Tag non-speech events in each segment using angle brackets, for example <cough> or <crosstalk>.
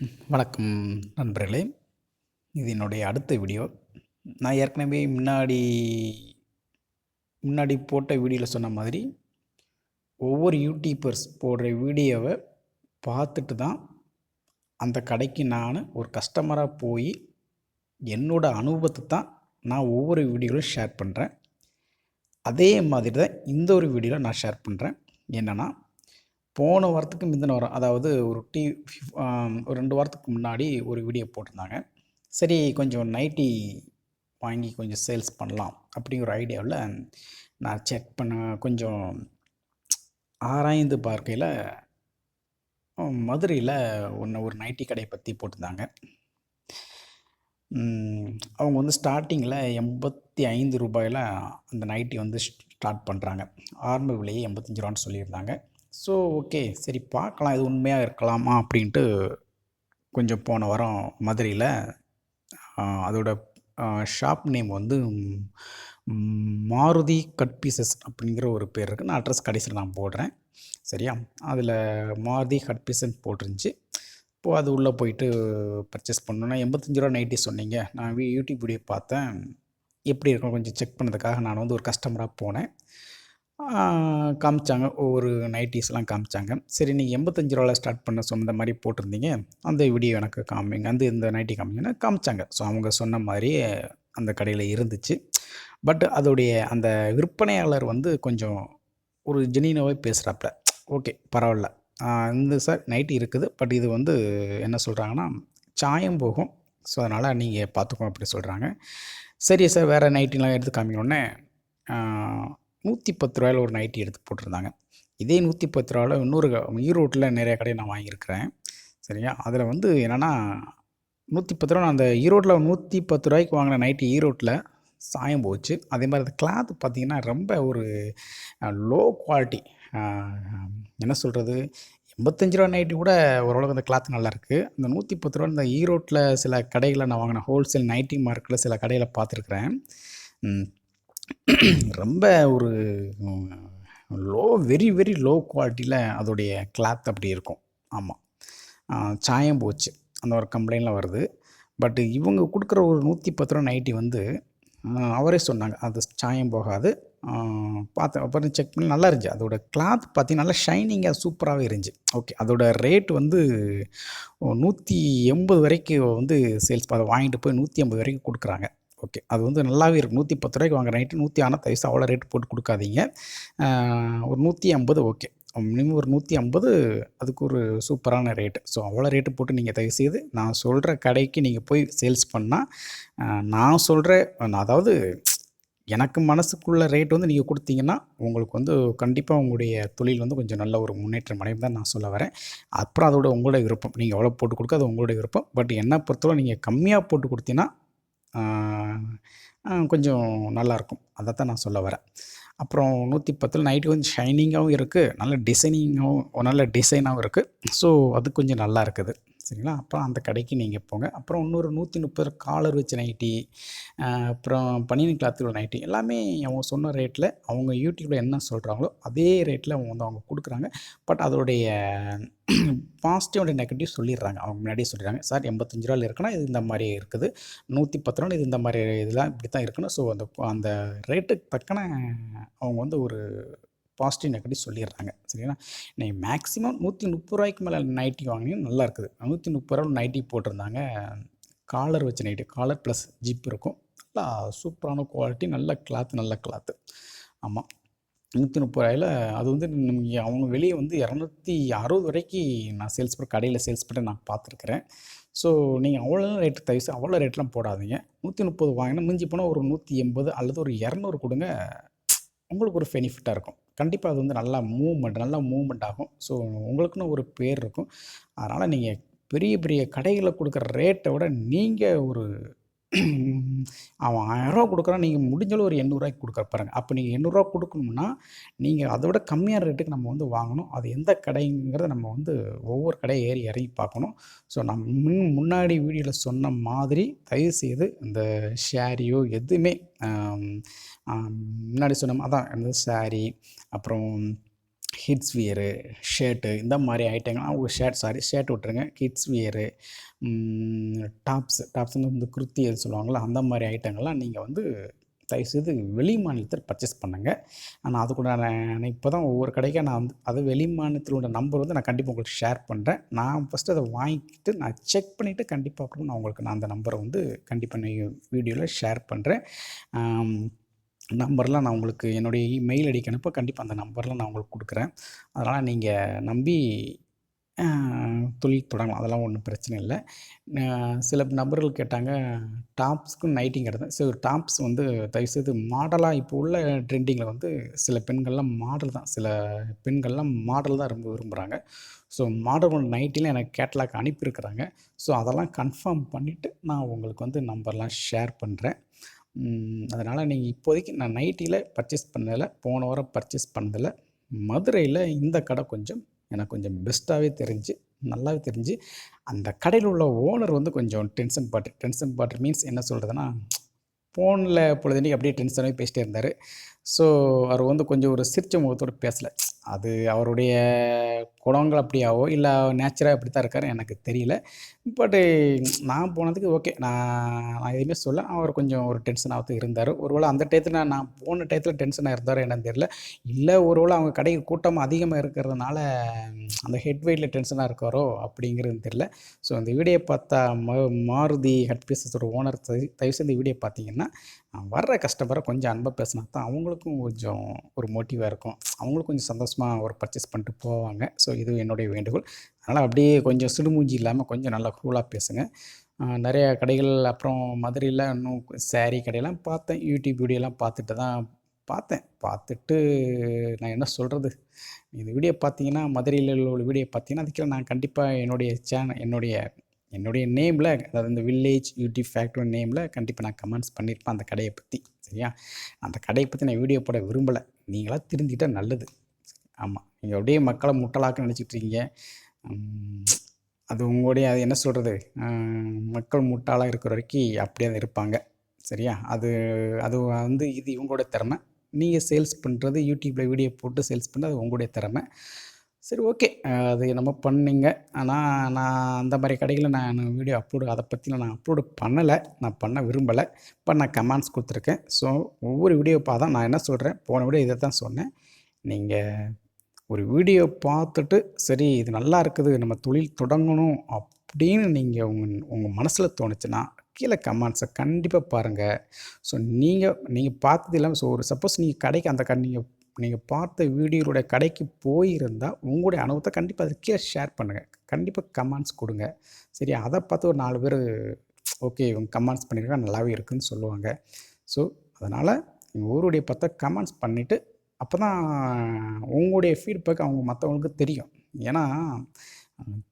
வணக்கம் நண்பர்களே. இது என்னுடைய அடுத்த வீடியோ. நான் ஏற்கனவே முன்னாடி முன்னாடி போட்ட வீடியோவில் சொன்ன மாதிரி ஒவ்வொரு யூடியூபர்ஸ் போடுற வீடியோவை பார்த்துட்டு தான் அந்த கடைக்கு நான் ஒரு கஸ்டமராக போய் என்னோடய அனுபவத்தை தான் நான் ஒவ்வொரு வீடியோவிலும் ஷேர் பண்ணுறேன் அதே மாதிரி தான் இந்த ஒரு வீடியோவில் நான் ஷேர் பண்ணுறேன் என்னென்னா போன வாரத்துக்கு முந்தின வாரம் அதாவது ஒரு டி ஒரு ரெண்டு வாரத்துக்கு முன்னாடி ஒரு வீடியோ போட்டிருந்தாங்க. சரி கொஞ்சம் நைட்டி வாங்கி கொஞ்சம் சேல்ஸ் பண்ணலாம் அப்படிங்கிற ஒரு ஐடியாவில் நான் செக் பண்ண கொஞ்சம் ஆராய்ந்து பார்க்கையில் மதுரையில் ஒன்று ஒரு நைட்டி கடையை பற்றி போட்டிருந்தாங்க. அவங்க வந்து ஸ்டார்டிங்கில் எண்பத்தி ஐந்து ரூபாயில் அந்த நைட்டி வந்து ஸ்டார்ட் பண்ணுறாங்க ஆரம்ப விலையே எண்பத்தஞ்சு ரூபான்னு சொல்லியிருந்தாங்க. ஸோ ஓகே சரி பார்க்கலாம். இது உண்மையாக இருக்கலாமா? அப்படின்ட்டு கொஞ்சம் போன வாரம் மதுரையில் அதோட ஷாப் நேம் வந்து மாருதி கட் பீசஸ் அப்படிங்கிற ஒரு பேர் இருக்குது நான் அட்ரஸ் கடைசியில் நான் போடுறேன். சரியா? அதில் மாருதி கட் பீசஸ் போட்டிருந்துச்சு. இப்போது அது உள்ளே போயிட்டு பர்ச்சேஸ் பண்ணோன்னா எண்பத்தஞ்சு ரூபா நைட்டி சொன்னீங்க. நான் வீ- யூடியூப் வீடியோ பார்த்தேன். எப்படி இருக்கும்? கொஞ்சம் செக் பண்ணதுக்காக நான் வந்து ஒரு கஸ்டமராக போனேன். காமிச்சாங்க. ஒவ்வொரு நைட்டிஸ்லாம் காமிச்சாங்க. சரி நீங்கள் எண்பத்தஞ்சு ரூபாவில் ஸ்டார்ட் பண்ண சொன்ன மாதிரி போட்டிருந்தீங்க. அந்த வீடியோ எனக்கு காமிங்க. அந்த இந்த நைட்டி காமிங்கன்னா காமிச்சாங்க. ஸோ அவங்க சொன்ன மாதிரி அந்த கடையில் இருந்துச்சு. பட் அதோடைய அந்த விற்பனையாளர் வந்து கொஞ்சம் ஒரு ஜெனினாவே பேசுகிறாப்புல ஓகே பரவாயில்ல. இந்த சார் நைட்டி இருக்குது. பட் இது வந்து என்ன சொல்கிறாங்கன்னா சாயம் போகும். ஸோ அதனால் நீங்கள் பார்த்துக்கோ அப்படி சொல்கிறாங்க சரி சார் வேறு நைட்டிலாம் எடுத்து காமிக்கணுன்னே நூற்றி பத்து ரூபாயில் ஒரு நைட்டி எடுத்து போட்டிருந்தாங்க. இதே நூற்றி பத்து ரூபாவில் இன்னொரு ஈரோட்டில் e நிறைய கடையை நான் வாங்கியிருக்கிறேன். சரியா? அதில் வந்து என்னென்னா நூற்றி பத்து ரூபா நான் அந்த e ஈரோட்டில் நூற்றி பத்து ரூபாய்க்கு வாங்கின நைட்டி ஈரோட்டில் e சாயம் போச்சு. அதே மாதிரி அந்த கிளாத் பார்த்தீங்கன்னா ரொம்ப ஒரு லோ குவாலிட்டி என்ன சொல்கிறது எண்பத்தஞ்சு ரூபா நைட்டி கூட ஓரளவுக்கு அந்த கிளாத் நல்லாயிருக்கு அந்த நூற்றி பத்து ரூபா இந்த ஈரோட்டில் சில கடைகளில் நான் வாங்கின ஹோல்சேல் நைட்டி மார்க்கெட்டில் சில கடையில் பார்த்துருக்குறேன். ரொம்ப ஒரு லோ வெரி வெரி லோ குவாலிட்டியில் அதோடைய கிளாத் அப்படி இருக்கும். ஆமாம் சாயம் போச்சு. அந்த ஒரு கம்ப்ளைண்ட்லாம் வருது. பட் இவங்க கொடுக்குற ஒரு நூற்றி பத்து ரூபா நைட்டி வந்து அவரே சொன்னாங்க. அது சாயம் போகாது. பார்த்து பார்த்தேன் அப்புறம் செக் பண்ணி நல்லா இருந்துச்சு. அதோட கிளாத் பார்த்தீங்கன்னா நல்லா ஷைனிங்காக சூப்பராகவே இருந்துச்சு. ஓகே அதோட ரேட் வந்து நூற்றி எண்பது வரைக்கும் வந்து சேல்ஸ் அதை வாங்கிட்டு போய் நூற்றி ஐம்பது வரைக்கும் கொடுக்குறாங்க. ஓகே. அது வந்து நல்லாவே இருக்கும் நூற்றி பத்து ரூபாய்க்கு வாங்குற நைட்டு நூற்றி ஆனால் தயவுசு அவ்வளோ ரேட் போட்டு கொடுக்காதீங்க. ஒரு நூற்றி ஐம்பது ஓகே. மினிமம் ஒரு நூற்றி ஐம்பது அதுக்கு ஒரு சூப்பரான ரேட்டு ஸோ அவ்வளோ ரேட்டு போட்டு நீங்கள் தயவு செய்து நான் சொல்கிற கடைக்கு நீங்கள் போய் சேல்ஸ் பண்ணால் நான் சொல்கிற அதாவது எனக்கு மனசுக்குள்ள ரேட் வந்து நீங்கள் கொடுத்தீங்கன்னா உங்களுக்கு வந்து கண்டிப்பாக உங்களுடைய தொழில் வந்து கொஞ்சம் நல்ல ஒரு முன்னேற்றம் அடையும் தான் நான் சொல்ல வரேன். அப்புறம் அதோட உங்களோட விருப்பம். நீங்கள் எவ்வளோ போட்டு கொடுக்க அது உங்களோட விருப்பம். பட் என்னை பொறுத்தவரை நீங்கள் கம்மியாக போட்டு கொடுத்தீங்கன்னா கொஞ்சம் நல்லாயிருக்கும் அதை தான் நான் சொல்ல வரேன். அப்புறம் நூற்றி பத்தில் நைட்டு கொஞ்சம் ஷைனிங்காகவும் இருக்குது நல்ல டிசைனிங்காகவும் நல்ல டிசைனாகவும் இருக்குது ஸோ அது கொஞ்சம் நல்லா இருக்குது சரிங்களா? அப்புறம் அந்த கடைக்கு நீங்கள் போங்க. அப்புறம் இன்னொரு நூற்றி முப்பது காலர் வச்ச நைட்டி அப்புறம் பனியன் கிளாத்துகள் நைட்டி எல்லாமே அவங்க சொன்ன ரேட்டில் அவங்க யூடியூப்பில் என்ன சொல்கிறாங்களோ அதே ரேட்டில் அவங்க வந்து அவங்க கொடுக்குறாங்க. பட் அதோடைய பாசிட்டிவ் அண்ட் நெகட்டிவ் சொல்லிடுறாங்க. அவங்க முன்னாடியே சொல்லிடுறாங்க. சார் எண்பத்தஞ்சு ரூபாயில் இருக்குன்னா இது இந்த மாதிரி இருக்குது. நூற்றி பத்து ரூபா இது இந்த மாதிரி இதெல்லாம் இப்படி தான் இருக்கணும் ஸோ அந்த அந்த ரேட்டுக்கு தக்கன அவங்க வந்து ஒரு பாசிட்டிவ் நெகட்டிவ் சொல்லிடுறாங்க. சரிங்களா? இன்றைக்கி மேக்ஸிமம் நூற்றி முப்பது ரூபாய்க்கு மேலே நைட்டி வாங்கினீங்கன்னா நல்லா இருக்குது. நூற்றி முப்பது ரூபா நைட்டி போட்டிருந்தாங்க. காலர் வச்ச நைட்டி காலர் ப்ளஸ் ஜிப் இருக்கும். நல்லா சூப்பரான குவாலிட்டி நல்ல கிளாத் நல்ல கிளாத்து ஆமாம் நூற்றி முப்பது ரூபாயில் அது வந்து நமக்கு அவங்க வெளியே வந்து இரநூத்தி அறுபது வரைக்கும் நான் சேல்ஸ் பண்ண கடையில் சேல்ஸ் பண்ணி நான் பார்த்துருக்குறேன். ஸோ நீங்கள் அவ்வளோ ரேட்டு தயவுசு அவ்வளோ ரேட்லாம் போடாதீங்க. நூற்றி முப்பது வாங்கினா மிஞ்சி போனால் ஒரு நூற்றி எண்பது அல்லது ஒரு இரநூறு கொடுங்க. உங்களுக்கு ஒரு பெனிஃபிட்டாக இருக்கும். கண்டிப்பாக அது வந்து நல்லா மூவ்மெண்ட் நல்லா மூவ்மெண்ட் ஆகும். ஸோ உங்களுக்குன்னு ஒரு பேர் இருக்கும். அதனால் நீங்கள் பெரிய பெரிய கடைகளில் கொடுக்குற ரேட்டை விட நீங்கள் ஒரு <clears throat> அவன் ஆயிரரூவா கொடுக்குறான் நீங்கள் முடிஞ்சளவு ஒரு எண்ணூறுரூவாய்க்கு கொடுக்குற பாருங்கள் அப்போ நீங்கள் எண்ணூறுரூவா கொடுக்கணும்னா நீங்கள் அதை விட கம்மியான ரேட்டுக்கு நம்ம வந்து வாங்கணும். அது எந்த கடைங்கிறத நம்ம வந்து ஒவ்வொரு கடையை ஏறி இறங்கி பார்க்கணும். ஸோ நம்ம முன் முன்னாடி வீடியோவில் சொன்ன மாதிரி தயவுசெய்து இந்த ஷேரியோ எதுவுமே முன்னாடி சொன்ன அதான் இந்த ஷேரி அப்புறம் ஹிட்ஸ் வியரு ஷர்ட்டு இந்த மாதிரி ஐட்டங்கள்லாம் ஒரு ஷர்ட் சாரி ஷர்ட் விட்ருங்க கிட்ஸ் வியரு டாப்ஸ் டாப்ஸ் வந்து இந்த குர்த்தி எது சொல்லுவாங்கள்ல அந்த மாதிரி ஐட்டங்கள்லாம் நீங்கள் வந்து தயவுசெய்து வெளி மாநிலத்தில் பர்ச்சேஸ் பண்ணுங்கள் ஆனால் அது கூட நான் இப்போ தான் ஒவ்வொரு கடைக்காக நான் வந்து அது வெளி மாநிலத்தில் உள்ள நம்பர் வந்து நான் கண்டிப்பாக உங்களுக்கு ஷேர் பண்ணுறேன் நான் ஃபஸ்ட்டு அதை வாங்கிட்டு நான் செக் பண்ணிவிட்டு கண்டிப்பாக அப்புறம் நான் உங்களுக்கு நான் அந்த நம்பரை வந்து கண்டிப்பாக நான் வீடியோவில் ஷேர் பண்ணுறேன் நம்பர்லாம் நான் உங்களுக்கு என்னுடைய மெயில் ஐடிக்கு அனுப்ப கண்டிப்பாக அந்த நம்பர்லாம் நான் உங்களுக்கு கொடுக்குறேன். அதனால் நீங்கள் நம்பி தொழில் தொடங்கலாம். அதெல்லாம் ஒன்றும் பிரச்சனை இல்லை. சில நபர்கள் கேட்டாங்க டாப்ஸ்க்கும் நைட்டிங் கிடந்தேன் ஸோ டாப்ஸ் வந்து தயவுசெய்து மாடலாக இப்போ உள்ள ட்ரெண்டிங்கில் வந்து சில பெண்கள்லாம் மாடல் தான். சில பெண்கள்லாம் மாடல் தான் ரொம்ப விரும்புகிறாங்க ஸோ மாடல் நைட்டிலாம் எனக்கு கேட்லாக் அனுப்பியிருக்கிறாங்க. ஸோ அதெல்லாம் கன்ஃபார்ம் பண்ணிவிட்டு நான் உங்களுக்கு வந்து நம்பர்லாம் ஷேர் பண்ணுறேன் அதனால் நீங்கள் இப்போதைக்கு நான் நைட்டியில் பர்ச்சேஸ் பண்ணலை போன வாரம் பர்ச்சேஸ் பண்ணதில் மதுரையில் இந்த கடை கொஞ்சம் எனக்கு கொஞ்சம் பெஸ்ட்டாகவே தெரிஞ்சு நல்லாவே தெரிஞ்சு அந்த கடையில் உள்ள ஓனர் வந்து கொஞ்சம் டென்ஷன் பாட்டு டென்ஷன் பாட்டு மீன்ஸ் என்ன சொல்கிறதுன்னா ஃபோனில் பொழுதுனைக்கு அப்படியே டென்ஷனாகவே பேசிட்டே இருந்தார். ஸோ அவர் வந்து கொஞ்சம் ஒரு சிரிச்ச முகத்தோடு பேசலை. அது அவருடைய குணங்கள் அப்படியாவோ இல்லை நேச்சராக அப்படி தான் இருக்கார் எனக்கு தெரியல. பட்டு நான் போனதுக்கு ஓகே நான் நான் எதுவுமே சொல்ல அவர் கொஞ்சம் ஒரு டென்ஷனாக இருந்தார். ஒருவேளை அந்த டயத்தில் நான் நான் போன டயத்தில் டென்ஷனாக இருந்தாரோ என்னன்னு தெரியல. இல்லை ஒருவேளை அவங்க கடைக்கு கூட்டம் அதிகமாக இருக்கிறதுனால அந்த ஹெட் வெயிட்டில் டென்ஷனாக இருக்காரோ அப்படிங்கிறது தெரியல. ஸோ அந்த வீடியோ பார்த்தா ம மாருதி ஹெட்பீசஸோட ஓனர் தயவு செய்து வீடியோ பார்த்தீங்கன்னா வர்ற கஸ்டமரை கொஞ்சம் அன்பாக பேசினா தான் அவங்களுக்கும் கொஞ்சம் ஒரு மோட்டிவாக இருக்கும். அவங்களுக்கும் கொஞ்சம் சந்தோஷம் சந்தோஷமாக ஒரு பர்ச்சேஸ் பண்ணிட்டு போவாங்க. ஸோ இது என்னுடைய வேண்டுகோள். அதனால் அப்படியே கொஞ்சம் சிடுமூஞ்சி இல்லாமல் கொஞ்சம் நல்லா கூலாக பேசுங்க. நிறைய கடைகள் அப்புறம் மதுரையில் இன்னும் சேரீ கடையெல்லாம் பார்த்தேன். யூடியூப் வீடியோலாம் பார்த்துட்டு தான் பார்த்தேன். பார்த்துட்டு நான் என்ன சொல்கிறது இந்த வீடியோ பார்த்தீங்கன்னா மதுரையில் உள்ள வீடியோ பார்த்தீங்கன்னா அதுக்கெல்லாம் நான் கண்டிப்பாக என்னுடைய சேனல் என்னுடைய என்னுடைய நேமில் அதாவது இந்த வில்லேஜ் யூடியூப் ஃபேக்ட்ரி நேமில் கண்டிப்பாக நான் கமெண்ட்ஸ் பண்ணியிருப்பேன் அந்த கடையை பற்றி சரியா? அந்த கடையை பற்றி நான் வீடியோ போட விரும்பலை. நீங்களாக திருந்திட்டால் நல்லது. ஆமாம் நீங்கள் அப்படியே மக்களை முட்டலாக்க நினச்சிட்டு இருக்கீங்க. அது உங்களுடைய அது என்ன சொல்கிறது மக்கள் முட்டாளாக இருக்கிற வரைக்கும் அப்படியே தான் இருப்பாங்க. சரியா? அது அது வந்து இது இவங்களோட திறமை. நீங்கள் சேல்ஸ் பண்ணுறது யூடியூப்பில் வீடியோ போட்டு சேல்ஸ் பண்ணுறது அது உங்களுடைய திறமை. சரி ஓகே. அது என்னமோ பண்ணிங்க. ஆனால் நான் அந்த மாதிரி கடைகளில் நான் வீடியோ அப்லோடு அதை பற்றி நான் அப்லோடு பண்ணலை. நான் பண்ண விரும்பலை. இப்போ நான் கமெண்ட்ஸ் கொடுத்துருக்கேன். ஸோ ஒவ்வொரு வீடியோ பார்த்தா நான் என்ன சொல்கிறேன் போன வீடியோ இதை தான் சொன்னேன். நீங்கள் ஒரு வீடியோ பார்த்துட்டு சரி இது நல்லா இருக்குது நம்ம தொழில் தொடங்கணும் அப்படின்னு நீங்கள் உங்கள் உங்கள் மனசில் தோணுச்சுன்னா கீழே கமெண்ட்ஸை கண்டிப்பாக பாருங்கள் ஸோ நீங்கள் நீங்கள் பார்த்தது இல்லாமல் ஸோ ஒரு சப்போஸ் நீங்கள் கடைக்கு அந்த கடை நீங்கள் நீங்கள் பார்த்த வீடியோடைய கடைக்கு போயிருந்தால் உங்களுடைய அனுபவத்தை கண்டிப்பாக அதை கீழே ஷேர் பண்ணுங்கள் கண்டிப்பாக கமெண்ட்ஸ் கொடுங்க. சரி அதை பார்த்து ஒரு நாலு பேர் ஓகே இவங்க கமெண்ட்ஸ் பண்ணியிருக்காங்க நல்லாவே இருக்குதுன்னு சொல்லுவாங்க. ஸோ அதனால் எங்கள் ஊருடைய பார்த்தா கமெண்ட்ஸ் பண்ணிவிட்டு அப்போ தான் உங்களுடைய ஃபீட்பேக் அவங்க மற்றவங்களுக்கு தெரியும். ஏன்னா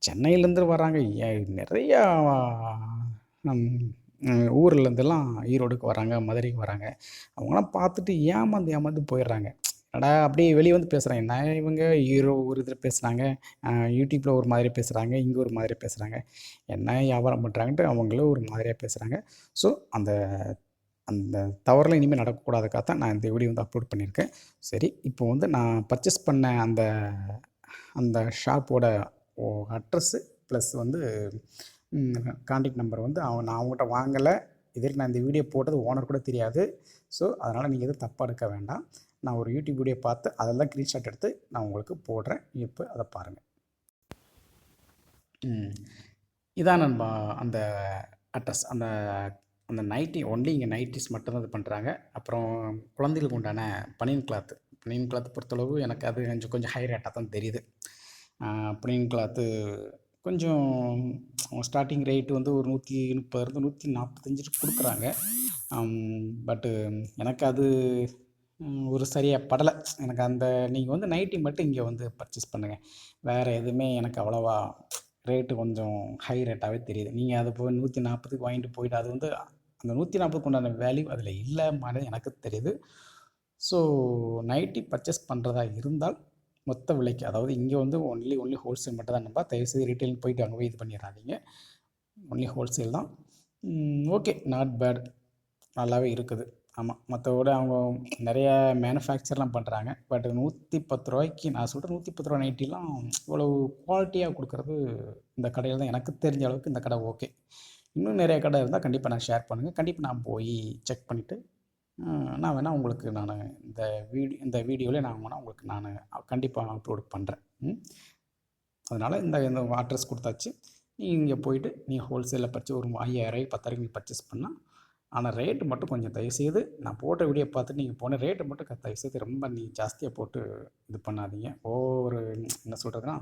சென்னையிலேருந்து வராங்க. நிறையா ஊர்லேருந்துலாம் ஈரோடுக்கு வராங்க மதுரைக்கு வராங்க. அவங்களாம் பார்த்துட்டு ஏமாந்து ஏமாந்து போயிடுறாங்க. என்னடா அப்படியே வெளியே வந்து பேசுகிறாங்க என்ன இவங்க ஹீரோ ஒரு இதில் பேசுகிறாங்க யூடியூப்பில் ஒரு மாதிரி பேசுகிறாங்க இங்கே ஒரு மாதிரி பேசுகிறாங்க என்ன வியாபாரம் பண்ணுறாங்கன்ட்டு அவங்களும் ஒரு மாதிரியாக பேசுகிறாங்க ஸோ அந்த அந்த தவறில் இனிமேல் நடக்கக்கூடாதுக்காக தான் நான் இந்த வீடியோ வந்து அப்லோட் பண்ணியிருக்கேன். சரி இப்போ வந்து நான் பர்ச்சேஸ் பண்ண அந்த அந்த ஷாப்போட அட்ரஸ்ஸு ப்ளஸ் வந்து கான்டாக்ட் நம்பர் வந்து அவன் நான் அவங்ககிட்ட வாங்கலை. இதுவரைக்கும் நான் இந்த வீடியோ போட்டது ஓனர் கூட தெரியாது. ஸோ அதனால் நீங்கள் எதுவும் தப்பாக எடுக்க வேண்டாம். நான் ஒரு யூடியூப் வீடியோ பார்த்து அதெல்லாம் ஸ்க்ரீன்ஷாட் எடுத்து நான் உங்களுக்கு போடுறேன். இப்போ அதை பாருங்கள் இதான் நண்பா அந்த அட்ரஸ் அந்த அந்த நைட்டி ஒன்லி இங்கே நைட்டிஸ் மட்டும்தான் இது பண்ணுறாங்க அப்புறம் குழந்தைகளுக்கு உண்டான பனியன் கிளாத்து பனியன் கிளாத் பொறுத்தளவு எனக்கு அது கொஞ்சம் கொஞ்சம் ஹை ரேட்டாக தான் தெரியுது. பனியன் கிளாத்து கொஞ்சம் ஸ்டார்டிங் ரேட்டு வந்து ஒரு நூற்றி முப்பதுலேருந்து நூற்றி நாற்பத்தஞ்சு கொடுக்குறாங்க. பட்டு எனக்கு அது ஒரு சரியாக படலை. எனக்கு அந்த நீங்கள் வந்து நைட்டி மட்டும் இங்கே வந்து பர்ச்சேஸ் பண்ணுங்கள் வேறு எதுவுமே எனக்கு அவ்வளோவா ரேட்டு கொஞ்சம் ஹை ரேட்டாகவே தெரியுது. நீங்கள் அதை போய் நூற்றி நாற்பதுக்கு வாங்கிட்டு போயிட்டு அது வந்து அந்த நூற்றி நாற்பதுக்கு உண்டான வேல்யூ அதில் இல்லை மாதிரி எனக்கு தெரியுது. ஸோ நைட்டி பர்ச்சேஸ் பண்ணுறதா இருந்தால் மொத்த விலைக்கு அதாவது இங்கே வந்து ஒன்லி ஒன்லி ஹோல்சேல் மட்டும் தான் நம்ப தயவுசெய்து ரீட்டைல் போயிட்டு அங்கே போய் இது பண்ணிடாதீங்க ஒன்லி ஹோல்சேல் தான். ஓகே நாட் பேட் நல்லாவே இருக்குது. ஆமாம் மற்றவோட அவங்க நிறைய மேனுஃபேக்சர்லாம் பண்ணுறாங்க பட் நூற்றி பத்து ரூபாய்க்கு நான் சொல்கிறேன் நூற்றி பத்து ரூபா நைட்டிலாம் இவ்வளோ குவாலிட்டியாக கொடுக்குறது இந்த கடையில் தான் எனக்கு தெரிஞ்ச அளவுக்கு இந்த கடை ஓகே இன்னும் நிறைய கடை இருந்தால் கண்டிப்பாக நான் ஷேர் பண்ணுங்கள் கண்டிப்பாக நான் போய் செக் பண்ணிவிட்டு நான் வேணால் உங்களுக்கு நான் இந்த வீடியோ இந்த வீடியோவில் நான் வேணால் உங்களுக்கு நான் கண்டிப்பாக அப்லோட் பண்ணுறேன் அதனால் இந்த இந்த அட்ரஸ் கொடுத்தாச்சு. நீங்கள் இங்கே போயிட்டு நீங்கள் ஹோல்சேலில் பறிச்சு ஒரு ஐயாயிரம் பத்தாயிரம் நீங்கள் பர்ச்சேஸ் பண்ணால் ஆனால் ரேட்டு மட்டும் கொஞ்சம் தயவுசெய்து நான் போட்ட வீடியோ பார்த்துட்டு நீங்கள் போன ரேட்டு மட்டும் தயவுசெய்து ரொம்ப நீ ஜாஸ்தியாக போட்டு இது பண்ணாதீங்க. ஒவ்வொரு என்ன சொல்கிறதுனா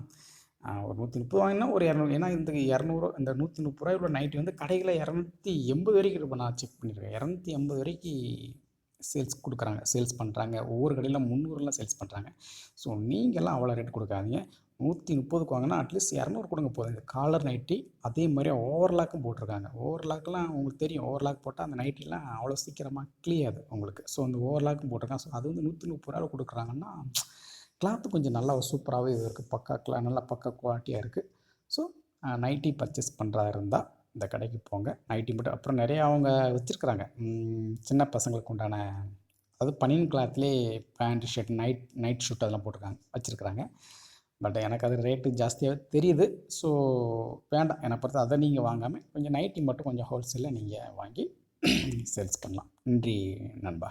ஒரு நூற்றி முப்பது வாங்கினா ஒரு இரநூறு. ஏன்னா இந்த இரநூறு இந்த நூற்றி முப்பது ரூபாய் உள்ள நைட்டி வந்து கடைகளில் இரநூத்தி எண்பது வரைக்கும் இப்போ நான் செக் பண்ணியிருக்கேன் இரநூத்தி எண்பது வரைக்கும் சேல்ஸ் கொடுக்குறாங்க சேல்ஸ் பண்ணுறாங்க ஒவ்வொரு கடையில் முந்நூறுலாம் சேல்ஸ் பண்ணுறாங்க ஸோ நீங்கள்லாம் அவ்வளோ ரேட் கொடுக்காதீங்க. நூற்றி முப்பதுக்கு வாங்கினா அட்லீஸ்ட் இரநூறு கொடுங்க போதும். இந்த காலர் நைட்டி அதே மாதிரி ஓவர்லாக்கும் போட்டிருக்காங்க. ஓவர்லாக்லாம் உங்களுக்கு தெரியும். ஓவர்லாக் போட்டால் அந்த நைட்டிலாம் அவ்வளோ சீக்கிரமாக கிளியாது உங்களுக்கு. ஸோ அந்த ஓவர்லாக்கும் போட்டிருக்காங்க. ஸோ அது வந்து நூற்றி முப்பது ரூபா கொடுக்குறாங்கன்னா கிளாத்து கொஞ்சம் நல்லா சூப்பராகவே இருக்குது பக்கா கிளா நல்லா பக்கா குவாலிட்டியாக இருக்குது ஸோ நைட்டி பர்ச்சேஸ் பண்ணுறதா இருந்தால் இந்த கடைக்கு போங்க. நைட்டி மட்டும் அப்புறம் நிறைய அவங்க வச்சுருக்குறாங்க. சின்ன பசங்களுக்கு உண்டான அதாவது பனியன் கிளாத்லேயே pant shirt night night suit அதெல்லாம் போட்டிருக்காங்க வச்சுருக்குறாங்க. பட் எனக்கு அது ரேட்டு ஜாஸ்தியாக தெரியுது. ஸோ வேண்டாம். என்னை பொறுத்த அதை நீங்கள் வாங்காமல் கொஞ்சம் நைட்டி மட்டும் கொஞ்சம் ஹோல்சேலில் நீங்கள் வாங்கி சேல்ஸ் பண்ணலாம். நன்றி நண்பா.